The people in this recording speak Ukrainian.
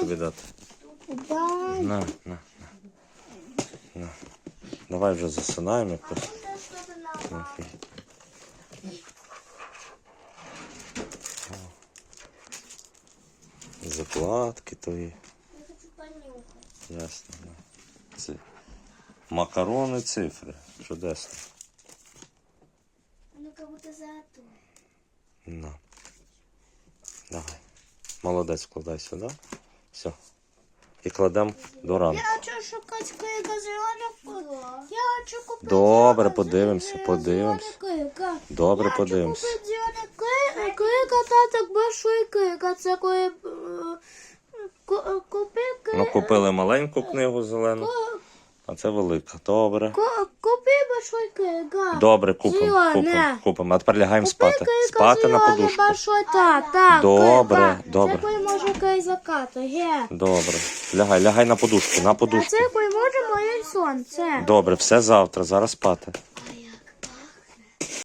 тобі дати? Дай. На, на, на. на. Давай вже засинаємо якось. Це що ти на Окей. О. Закладки твої. Я хочу понюхати. Ясно. Да. Це макарони, цифри. Чудесно. Ну, как будто золотой. На. Давай. Молодець, вкладай сюди. Все. І кладемо до ранку. Я хочу шукати зеленого. Я хочу купити Добре, подивимося, подивимося. Добре, Я хочу подивимось. купити зелений кига. Кига, та так большой кига. Це коли... е, ку- Купи кига. Ну, купили маленьку книгу зелену, а це велика. Добре. Ку- Купи большой. Добре, купимо, Зелене. купимо, купимо. А тепер лягаємо спати. Спати на подушку. большой. Добре, добре. Це може ге. Добре. Лягай, лягай на подушку, на подушку. це може моє сонце. Добре, все завтра, зараз спати.